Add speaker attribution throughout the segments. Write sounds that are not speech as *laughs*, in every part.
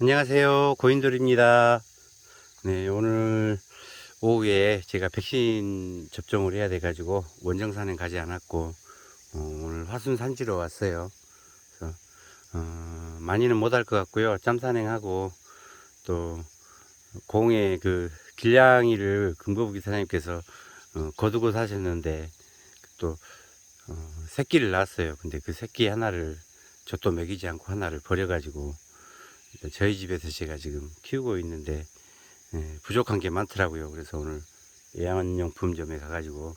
Speaker 1: 안녕하세요. 고인돌입니다. 네, 오늘 오후에 제가 백신 접종을 해야 돼 가지고 원정산에 가지 않았고, 어, 오늘 화순 산지로 왔어요. 그래서, 어, 많이는 못할 것 같고요. 짬산행하고, 또, 공에 그 길냥이를 금거북이 사장님께서 어, 거두고 사셨는데, 또, 어, 새끼를 낳았어요. 근데 그 새끼 하나를 젖도 먹이지 않고 하나를 버려가지고, 저희 집에서 제가 지금 키우고 있는데 예, 부족한 게 많더라고요. 그래서 오늘 애완용품점에 가가지고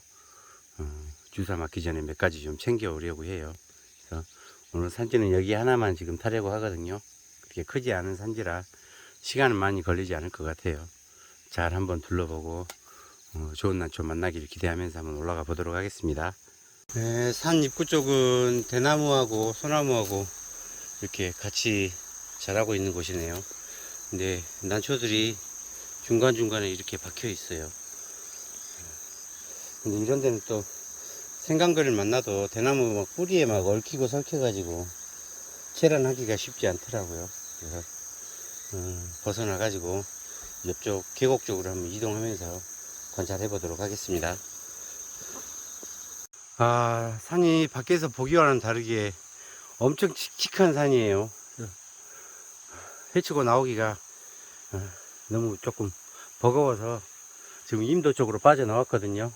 Speaker 1: 어, 주사 맞기 전에 몇 가지 좀 챙겨 오려고 해요. 그래서 오늘 산지는 여기 하나만 지금 타려고 하거든요. 그렇게 크지 않은 산지라 시간은 많이 걸리지 않을 것 같아요. 잘 한번 둘러보고 어, 좋은 난초 만나기를 기대하면서 한번 올라가 보도록 하겠습니다. 네, 산 입구 쪽은 대나무하고 소나무하고 이렇게 같이 자라고 있는 곳이네요. 근데 난초들이 중간중간에 이렇게 박혀 있어요. 근데 이런 데는 또 생강글을 만나도 대나무 막 뿌리에 막 얽히고 설켜가지고 체란하기가 쉽지 않더라고요. 그래서 어, 벗어나가지고 옆쪽 계곡 쪽으로 한번 이동하면서 관찰해 보도록 하겠습니다. 아, 산이 밖에서 보기와는 다르게 엄청 칙칙한 산이에요. 헤치고 나오기가 어, 너무 조금 버거워서 지금 임도 쪽으로 빠져나왔거든요.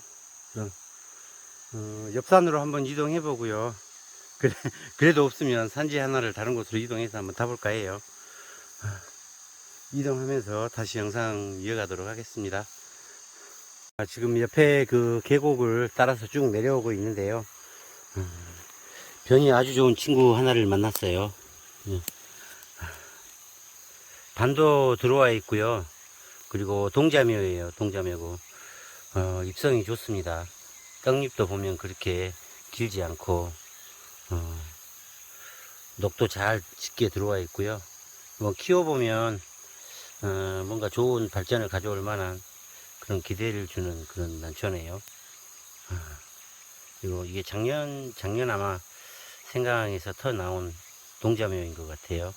Speaker 1: 어, 옆산으로 한번 이동해 보고요. *laughs* 그래, 그래도 없으면 산지 하나를 다른 곳으로 이동해서 한번 타볼까 해요. 아, 이동하면서 다시 영상 이어가도록 하겠습니다. 아, 지금 옆에 그 계곡을 따라서 쭉 내려오고 있는데요. 음, 병이 아주 좋은 친구 하나를 만났어요. 예. 반도 들어와 있고요. 그리고 동자묘예요. 동자묘고 어, 입성이 좋습니다. 떡잎도 보면 그렇게 길지 않고 어, 녹도 잘 짙게 들어와 있고요. 뭐 키워보면 어, 뭔가 좋은 발전을 가져올 만한 그런 기대를 주는 그런 난초네요. 어, 그리고 이게 작년 작년 아마 생강에서 터 나온 동자묘인 것 같아요.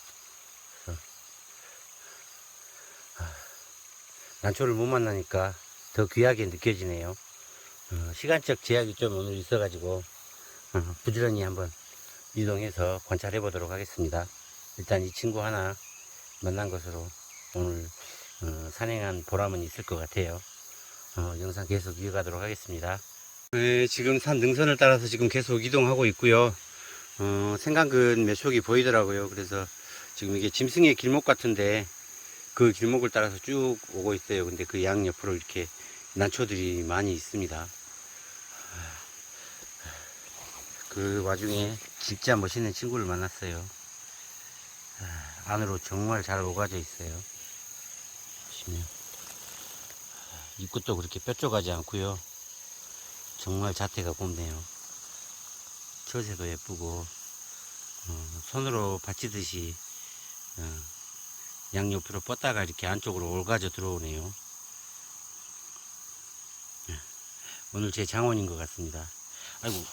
Speaker 1: 난초를 못 만나니까 더 귀하게 느껴지네요. 어, 시간적 제약이 좀 오늘 있어가지고 어, 부지런히 한번 이동해서 관찰해 보도록 하겠습니다. 일단 이 친구 하나 만난 것으로 오늘 어, 산행한 보람은 있을 것 같아요. 어, 영상 계속 이어가도록 하겠습니다. 네, 지금 산 능선을 따라서 지금 계속 이동하고 있고요. 어, 생강근 몇 촉이 보이더라고요. 그래서 지금 이게 짐승의 길목 같은데 그 길목을 따라서 쭉 오고 있어요. 근데 그 양 옆으로 이렇게 난초들이 많이 있습니다. 그 와중에 진짜 멋있는 친구를 만났어요. 안으로 정말 잘 오가져 있어요. 보시면 입구도 그렇게 뾰족하지 않고요. 정말 자태가 곱네요. 처세도 예쁘고 어, 손으로 받치듯이 어, 양옆으로 뻗다가 이렇게 안쪽으로 올가져 들어오네요. 예. 오늘 제 장원인 것 같습니다. 아이고,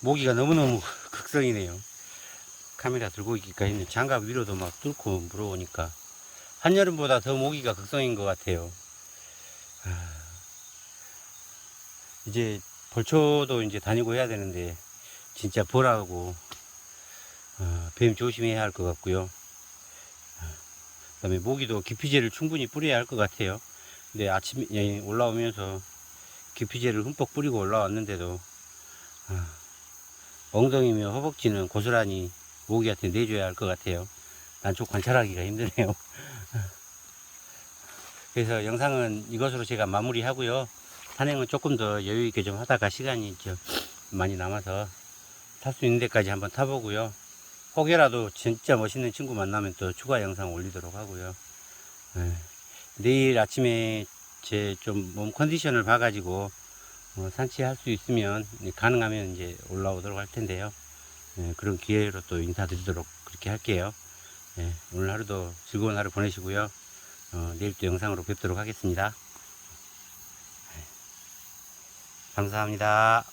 Speaker 1: 모기가 너무너무 극성이네요. 카메라 들고 있기가 힘든 장갑 위로도 막 뚫고 물어오니까 한여름보다 더 모기가 극성인 것 같아요. 아, 이제 벌초도 이제 다니고 해야 되는데 진짜 어, 뱀 조심해야 할 것 같고요. 그다음에 모기도 기피제를 충분히 뿌려야 할 것 같아요. 근데 아침에 예, 올라오면서 기피제를 흠뻑 뿌리고 올라왔는데도 아, 엉덩이며 허벅지는 고스란히 모기한테 내줘야 할 것 같아요. 난쪽 관찰하기가 힘드네요. *laughs* 그래서 영상은 이것으로 제가 마무리하고요. 산행은 조금 더 여유 있게 좀 하다가 시간이 좀 많이 남아서 탈 수 있는 데까지 한번 타보고요. 혹여라도 진짜 멋있는 친구 만나면 또 추가 영상 올리도록 하고요. 예. 내일 아침에 제 좀 몸 컨디션을 봐가지고 어, 산치할 수 있으면 가능하면 이제 올라오도록 할 텐데요. 예, 그런 기회로 또 인사드리도록 그렇게 할게요. 예, 오늘 하루도 즐거운 하루 보내시고요. 어, 내일 또 영상으로 뵙도록 하겠습니다. 예. 감사합니다.